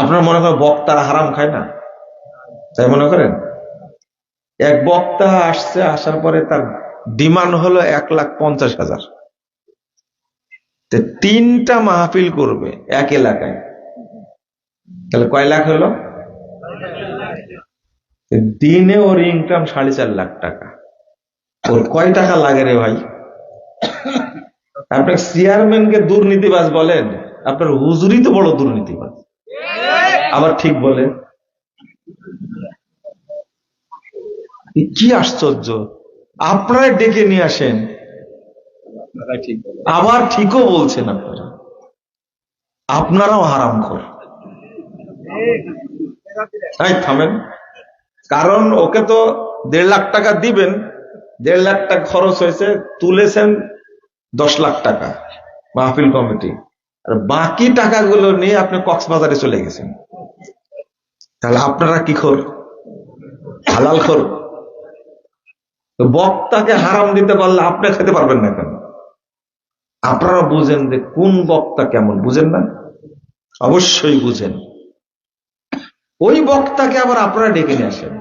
আপনার মনে করেন বক্তারা হারাম খায় না? তাই মনে করেন? এক বক্তা আসছে, আসার পরে তার ডিমান্ড হলো এক লাখ পঞ্চাশ হাজার। তিনটা মাহফিল করবে এক এলাকায়। তাহলে কয় লাখ হলো? দিনে ওর ইনকাম সাড়ে চার লাখ টাকা। ওর কয় টাকা লাগে রে ভাই? আপনার চেয়ারম্যানকে দুর্নীতিবাজ বলেন, আপনার হুজুরি তো বড় দুর্নীতিবাজ। আবার ঠিক বলেন এ কি আশ্চর্য। আপনারা ডেকে নিয়ে আসেন। আবার ঠিকও বলছেন আপনারা। আপনারাও হারাম কর থামেন। কারণ ওকে তো দেড় লাখ টাকা দিবেন। দেড় লাখ টাকা খরচ হয়েছে তুলেছেন দশ লাখ টাকা মাহফিল কমিটি। আর বাকি টাকাগুলো নিয়ে আপনি কক্সবাজারে চলে গেছেন। তাহলে আপনারা কি খোর? হালাল খোর? বক্তাকে হারাম দিতে পারলে আপনি খেতে পারবেন না কেন? আপনারা বুঝেন যে কোন বক্তা কেমন, বুঝেন না? অবশ্যই বুঝেন। ওই বক্তাকে আবার আপনারা ডেকে নিয়ে আসেন।